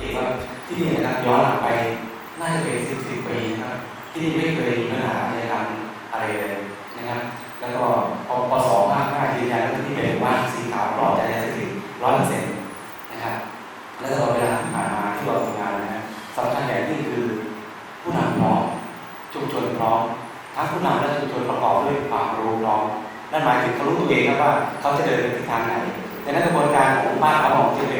นี่นะครับย้อนหลังไปน่าจะเป็นสิบสิบปีนะครับที่นี่ไม่เคยมีปัญหาในการอะไรเลยนะครับ แล้วก็พอพศมากมากยืนยันว่าที่เป็นว่าสีขาวปลอดใจได้ถึงร้อยเปอร์เซ็นต์นะครับ และตลอดเวลาที่ผ่านมาที่เราทำงานนะสำคัญอย่างยิ่งคือผู้นำพร้อมชุมชนพร้อมทั้งผู้นำและชุมชนประกอบด้วยความรู้พร้อมนั่นหมายถึงเขารู้ตัวเองครับว่าเขาจะเดินไปทิศทางไหนดังนั้นกระบวนการของบ้านเขาบอกจะเป็น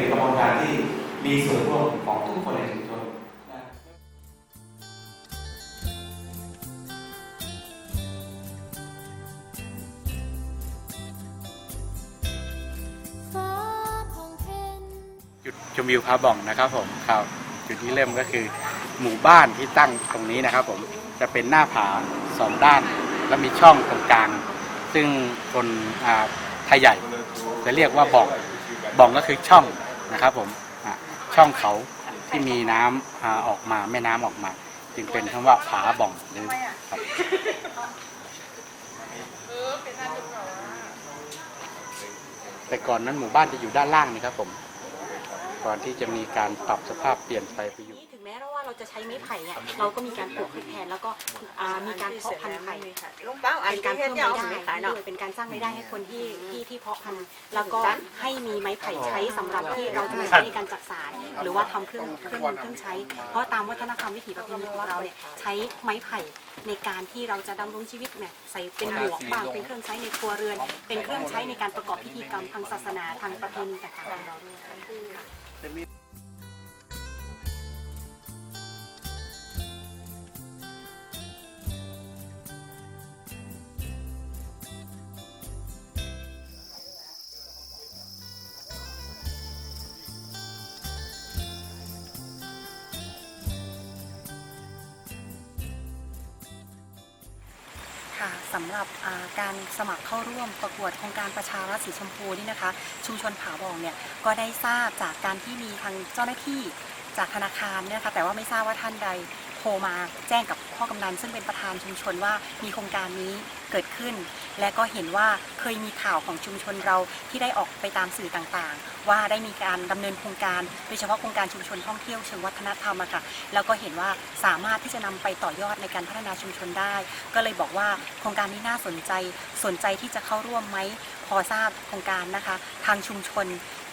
มีส่วนร่วมของทุกคนในชุมชนนะฟ้าของเพนจุดชมวิวพาบ่องนะครับผมครับจุดที่เริ่มก็คือหมู่บ้านที่ตั้งตรงนี้นะครับผมจะเป็นหน้าผาสองด้าน แล้วมีช่องตรงกลาง ซึ่งคนอ่าไทยใหญ่จะเรียกว่าบ่องบ่องก็คือช่องนะครับผมอะ ช่องเขาที่มีน้ำอาออกมาแม่น้ำออกมา จึงเป็นคำว่าผาบ่องหรือครับแต่ก่อนนั้นหมู่บ้านจะอยู่ด้านล่างนี่ครับผม ก่อนที่จะมีการปรับสภาพเปลี่ยนไปไปอยู่ เราจะใช้ไม้ไผ่เนี่ยเราก็มีการปลูกทดแทนแล้วก็อ่ามีการเพาะพันธุ์ไผ่ลุงเป้าอันเป็นที่การเฮ็เพิ่ดมเนี่ยรายเอาได้ไปขายเนาะด้วยเป็นการสร้างรายได้ให้คนที่ที่ที่เพาะพันธุ์แล้วก็ให้มีไม้ไผ่ใช้สำหรับที่เราจะมาใช้ในการจักสารหรือว่าทำเครื่องเครื่องมือเครื่องใช้ เพราะตามวัฒนธรรมวิถีประเพณีของเราเนี่ยใช้ไม้ไผ่ในการที่เราจะดำรงชีวิตเนี่ยใส่เป็นหมวกบ้างเป็นเครื่องใช้ในครัวเรือน เป็นเครื่องใช้ในการประกอบพิธีกรรมทางศาสนาทางประเพณีต่างๆของเราด้วย ค่ะสำหรับาการสมัครเข้าร่วมประกวดโครงการประชารัฐสีชมพูนี่นะคะ ชุมชนผาบองเนี่ยก็ได้ทราบจากการที่มีทางเจ้าหน้าที่ จากธนาคารเนี่ยนะคะแต่ว่าไม่ทราบว่าท่านใดโทรมาแจ้งกับพ่อกำนันซึ่งเป็นประธานชุมชนว่ามีโครงการนี้เกิดขึ้น และก็เห็นว่าเคยมีข่าวของชุมชนเราที่ได้ออกไปตามสื่อต่างๆ ว่าได้มีการดำเนินโครงการโดยเฉพาะโครงการชุมชนท่องเที่ยวเชิงวัฒนธรรมอะค่ะแล้วก็เห็นว่าสามารถที่จะนำไปต่อยอดในการพัฒนาชุมชนได้ ก็เลยบอกว่าโครงการนี้น่าสนใจสนใจที่จะเข้าร่วมไหมพอทราบโครงการนะคะ ทางชุมชน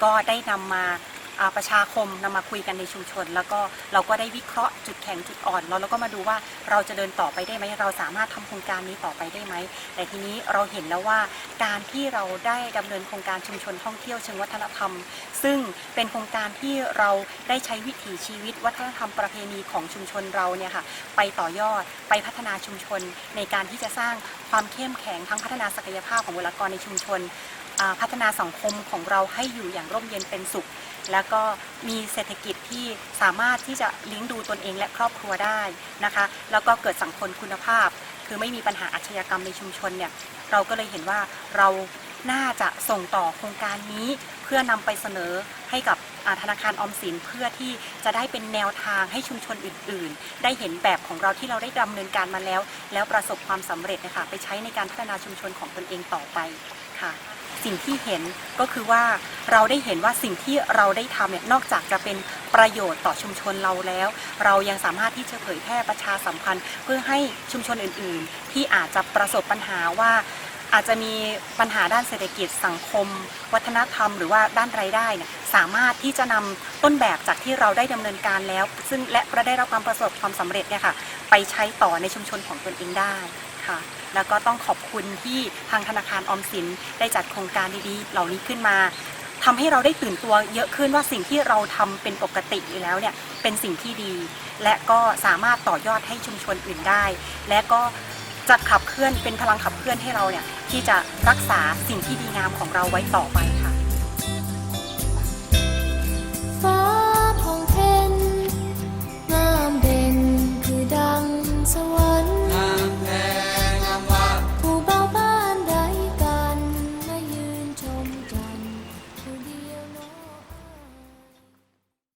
ก็ได้นำมาอ่า ประชาคมนำมาคุยกันในชุมชน แล้วก็เราก็ได้วิเคราะห์จุดแข็งจุดอ่อนแล้วเราก็มาดูว่าเราจะเดินต่อไปได้ไหมเราสามารถทำโครงการนี้ต่อไปได้ไหมแต่ทีนี้เราเห็นแล้วว่าการที่เราได้ดำเนินโครงการชุมชนท่องเที่ยวเชิงวัฒนธรรม ซึ่งเป็นโครงการที่เราได้ใช้วิถีชีวิต วัฒนธรรมประเพณีของชุมชนเราเนี่ยค่ะไปต่อยอดไปพัฒนาชุมชนในการที่จะสร้างความเข้มแข็งทั้งพัฒนาศักยภาพของบุคลากรในชุมชน พัฒนาสังคมของเราให้อยู่อย่างร่มเย็นเป็นสุข แล้วก็มีเศรษฐกิจที่สามารถที่จะเลี้ยงดูตนเองและครอบครัวได้นะคะ แล้วก็เกิดสังคมคุณภาพ คือไม่มีปัญหาอาชญากรรมในชุมชนเนี่ยเราก็เลยเห็นว่าเราน่าจะส่งต่อโครงการนี้เพื่อนำไปเสนอให้กับธนาคารออมสินเพื่อที่จะได้เป็นแนวทางให้ชุมชนอื่น ๆ ได้เห็นแบบของเราที่เราได้ดำเนินการมาแล้ว แล้วประสบความสำเร็จนะคะไปใช้ในการพัฒนาชุมชนของตนเองต่อไปค่ะ สิ่งที่เห็นก็คือว่าเราได้เห็นว่าสิ่งที่เราได้ทำเนี่ยนอกจากจะเป็นประโยชน์ต่อชุมชนเราแล้ว เรายังสามารถที่จะเผยแพร่ประชาสัมพันธ์ เพื่อให้ชุมชนอื่น ๆ ที่อาจจะประสบปัญหาว่าอาจจะมีปัญหาด้านเศรษฐกิจสังคม วัฒนธรรม หรือว่าด้านรายได้เนี่ยสามารถที่จะนำต้นแบบจากที่เราได้ดำเนินการแล้ว ซึ่งและได้รับความประสบความสำเร็จเนี่ยค่ะไปใช้ต่อในชุมชนของตนเองได้ ค่ะ แล้วก็ต้องขอบคุณที่ทางธนาคารออมสินได้จัดโครงการดีๆ เหล่านี้ขึ้นมาทำให้เราได้ตื่นตัวเยอะขึ้นว่าสิ่งที่เราทำเป็นปกติอยู่แล้วเนี่ยเป็นสิ่งที่ดี และก็สามารถต่อยอดให้ชุมชนอื่นได้ และก็จะขับเคลื่อนเป็นพลังขับเคลื่อนให้เราเนี่ยที่จะรักษาสิ่งที่ดีงามของเราไว้ต่อไปค่ะ